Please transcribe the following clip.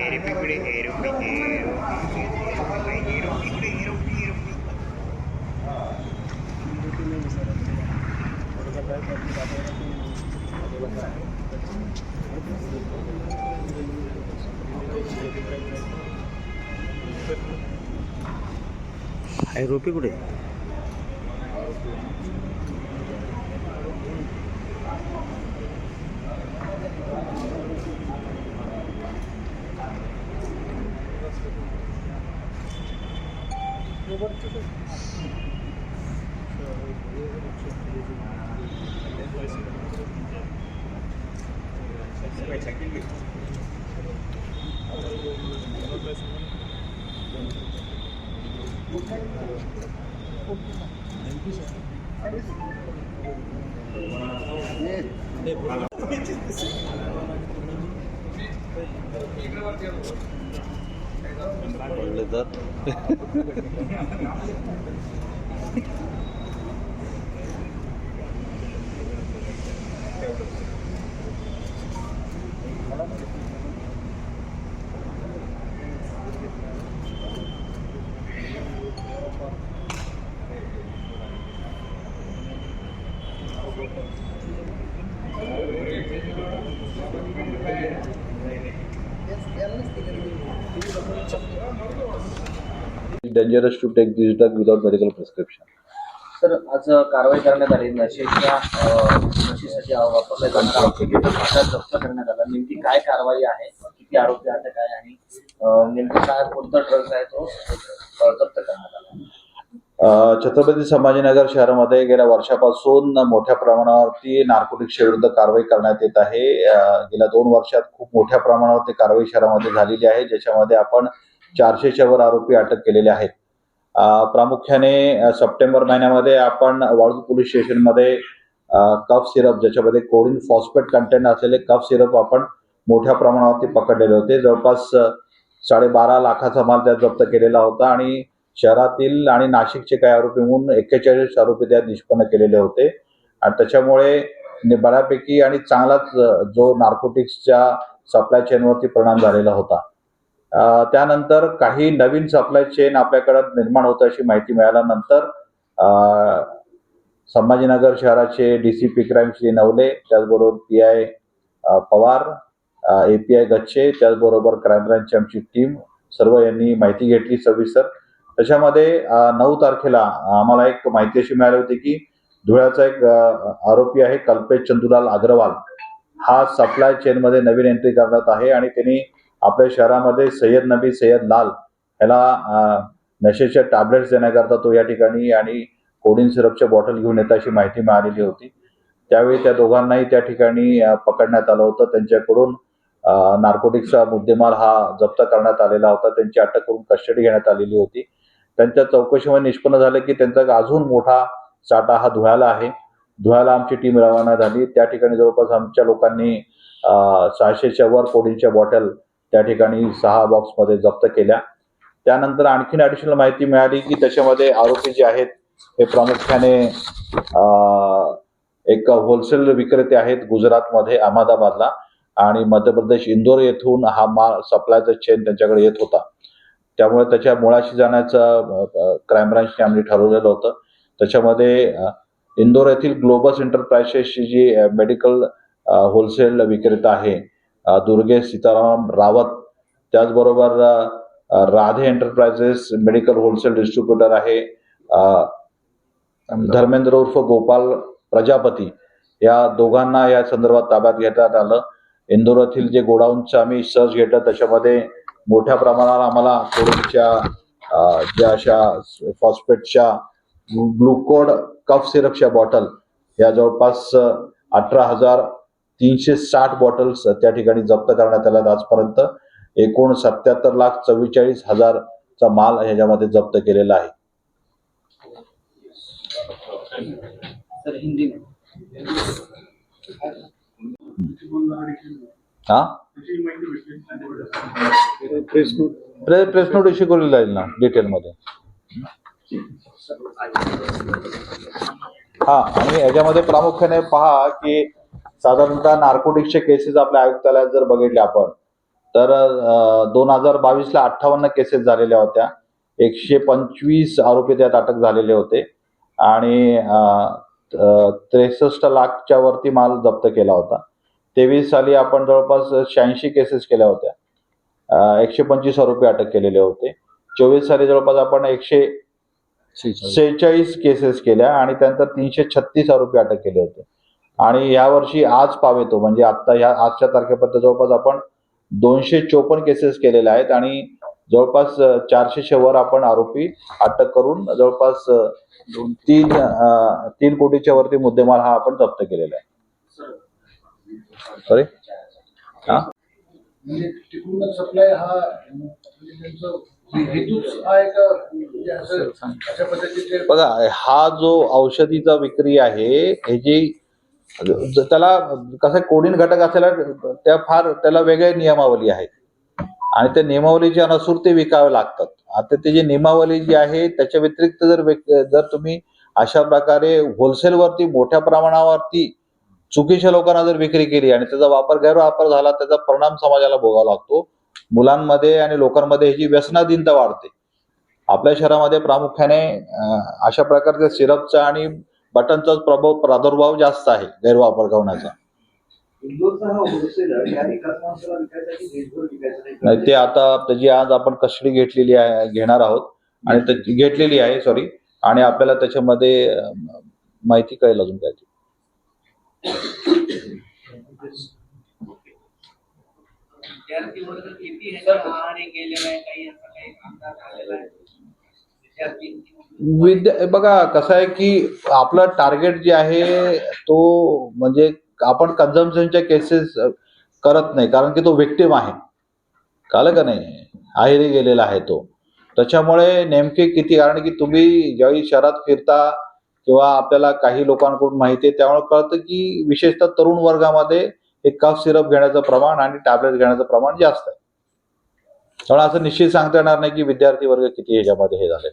എരുപ്പിക്കുടി ഐ റൂപ്പി കൂടെ? आहे ಒಳ್ಳೆದಾತ್ Thank you. Dangerous to take this drug without medical prescription. Sir आज कारवाई करण्यात आली. नशेच्या नशेसाठी वापरल्या औषधी साठा जप्त करण्यात आला नेमकी काय कारवाई आहे? किती आरोपी आहे? आणि अ, नेमकं काय कोणता ड्रग्ज आहे तो? जप्त करण्यात आला. छत्रपती संभाजीनगर शहरामध्ये गेल्या वर्षापासून मोठ्या प्रमाणावरती नार्कोटिक्स विरुद्ध कारवाई करण्यात येत आहे. गेल्या दोन वर्षात खूप मोठ्या प्रमाणावरती कारवाई शहरामध्ये झालेली आहे. ज्याच्यामध्ये आपण चारशेच्या वर आरोपी अटक केलेले आहेत. प्रामुख्याने सप्टेंबर महिन्यामध्ये आपण वाळूज पोलीस स्टेशनमध्ये कफ सिरप ज्याच्यामध्ये कोडिन फॉस्फेट कंटेंट असलेले कफ सिरप आपण मोठ्या प्रमाणावरती पकडलेले होते. जवळपास साडेबारा लाखाचा माल त्यात जप्त केलेला होता आणि शहरातील आणि नाशिकचे काही आरोपी म्हणून एक्केचाळीस आरोपी त्यात निष्पन्न केलेले होते. आणि त्याच्यामुळे बऱ्यापैकी आणि चांगलाच जो नार्कोटिक्सच्या सप्लाय चेनवरती परिणाम झालेला होता. त्यानंतर काही नवीन सप्लाय चेन आपल्याकडे निर्माण होतं अशी माहिती मिळाल्यानंतर संभाजीनगर शहराचे D C P crime Shri Navale त्याचबरोबर P I Pawar A P I Gachche त्याचबरोबर क्राईम ब्रांचची आमची टीम सर्व यांनी माहिती घेतली सविस्तर त्याच्यामध्ये नऊ तारखेला आम्हाला एक माहिती अशी मिळाली होती की धुळ्याचा एक आरोपी आहे कल्पेश चंदुलाल अग्रवाल. हा सप्लाय चेनमध्ये नवीन एंट्री करण्यात आहे आणि त्यांनी आपल्या शहरामध्ये सय्यद नबी सय्यद लाल ह्याला नशेच्या टॅबलेट्स देण्याकरता तो या ठिकाणी आणि कोडिन सिरपच्या बॉटल घेऊन येत अशी माहिती मिळालेली होती. त्यावेळी त्या दोघांनाही त्या ठिकाणी पकडण्यात आलं होतं. त्यांच्याकडून नार्कोटिक्सचा मुद्देमाल हा जप्त करण्यात आलेला होता. त्यांची अटक करून कस्टडी घेण्यात आलेली होती. त्यांच्या चौकशीमध्ये निष्पन्न झालं की त्यांचा अजून मोठा साठा हा धुळ्याला आहे. धुळ्याला आमची टीम रवाना झाली. त्या ठिकाणी जवळपास आमच्या लोकांनी सहाशेच्या वर कोडींच्या बॉटल त्या ठिकाणी सहा बॉक्समध्ये जप्त केल्या. त्यानंतर आणखीन ॲडिशनल माहिती मिळाली की त्याच्यामध्ये आरोपी जे आहेत हे प्रामुख्याने एक होलसेल विक्रेते आहेत गुजरातमध्ये अहमदाबादला. आणि मध्य प्रदेश इंदोर येथून हा माल सप्लायचा चेन त्यांच्याकडे येत होता. त्यामुळे त्याच्या मुळाशी जाण्याचं क्राईम ब्रांचने आम्ही ठरवलेलं होतं. त्याच्यामध्ये इंदोर येथील ग्लोबस एंटरप्राइजेसची जी मेडिकल होलसेल विक्रेता आहे दुर्गेश सीताराम रावत त्याचबरोबर Radhe enterprises medical wholesale distributor आहे धर्मेंद्र उर्फ गोपाल प्रजापती. या दोघांना या संदर्भात ताब्यात घेण्यात आलं. इंदोर येथील जे गोडाऊनचं आम्ही सर्च घेतलं त्याच्यामध्ये मोठ्या प्रमाणावर आम्हाला कोविडच्या ज्या अशा फॉस्फेटच्या ग्लुकोड कफ सिरपच्या बॉटल या जवळपास अठरा हजार तीनशे साठ बॉटल्स त्या ठिकाणी जप्त करण्यात आल्यात आजपर्यंत. एकूण सत्याहत्तर लाख चव्वेचाळीस हजारचा माल ह्याच्यामध्ये जप्त केलेला आहे. हा? प्रेस नोट इश्यू जाईल ना डिटेलमध्ये हा आणि याच्यामध्ये प्रामुख्याने पहा की साधारणतः नार्कोटिक्सचे केसेस आपल्या आयुक्तालयात जर बघितले आपण तर दोन हजार बावीसला अठ्ठावन्न केसेस झालेल्या होत्या. एकशे पंचवीस आरोपी त्यात अटक झालेले होते. आणि त्रेसष्ट लाखच्या वरती माल जप्त केला होता. तेवीस साली आपण जवळपास शहाऐंशी केसेस केल्या होत्या. एकशे पंचवीस आरोपी अटक केलेले होते. चोवीस साली जवळपास आपण एकशे सेहेचाळीस. केसेस केल्या आणि त्यानंतर तीनशे छत्तीस आरोपी अटक केले होते. आणि यावर्षी आज पावेतो म्हणजे आता ह्या आजच्या तारखेपर्यंत जवळपास आपण दोनशे चोपन्न केसेस केलेल्या आहेत आणि जवळपास चारशेच्या वर आपण आरोपी अटक करून जवळपास तीन तीन कोटीच्या वरती मुद्देमाल हा आपण जप्त केलेला आहे. सॉरी हा? म्हणजे हा म्हणजे म्हणजे बघा हा जो औषधीचा विक्री आहे हे ज- त्याला कसं कोडीन घटक असलेला त्या फार त्याला वेगळ्या नियमावली आहेत. आणि त्या नियमावलीच्या अनुसूर ते विकावे लागतात. आता ते जी नियमावली जी आहे त्याच्या व्यतिरिक्त जर जर तुम्ही अशा प्रकारे होलसेलवरती मोठ्या प्रमाणावरती चुकीच्या लोकांना जर विक्री केली आणि त्याचा वापर गैरवापर झाला त्याचा परिणाम समाजाला भोगावा लागतो. मुलांमध्ये आणि लोकांमध्ये ह्याची व्यसनाधीनता वाढते. आपल्या शहरामध्ये प्रामुख्याने अशा प्रकारच्या सिरपचा आणि बटनचा प्रभाव प्रादुर्भाव जास्त आहे गैरवापर करण्याचा. हा नाही ते आता त्याची आज आपण कस्टडी घेतलेली आहे घेणार आहोत. आणि त्याची घेतलेली आहे सॉरी आणि आपल्याला त्याच्यामध्ये माहिती कळेल अजून काय ते. विद्यार्थी वर्ग किती ह्याच्या आहारी गेलेला आहे काही असा काही अंदाज आलेला आहे. विद्यार्थी विद्या बघा कसं आहे की आपलं टार्गेट जे आहे तो म्हणजे आपण कन्झम्पशनच्या केसेस करत नाही कारण की तो विक्टिम आहे. कळलं का नाही? आहेरी गेलेला आहे तो. त्याच्यामुळे नेमके किती कारण की तुम्ही ज्यावेळी शहरात फिरता किंवा आपल्याला काही लोकांकडून माहिती आहे त्यामुळे कळतं की विशेषतः तरुण वर्गामध्ये हे कफ सिरप घेण्याचं प्रमाण आणि टॅबलेट घेण्याचं प्रमाण जास्त आहे. त्यामुळे असं निश्चित सांगता येणार नाही की विद्यार्थी वर्ग किती ह्याच्यामध्ये हे झाले.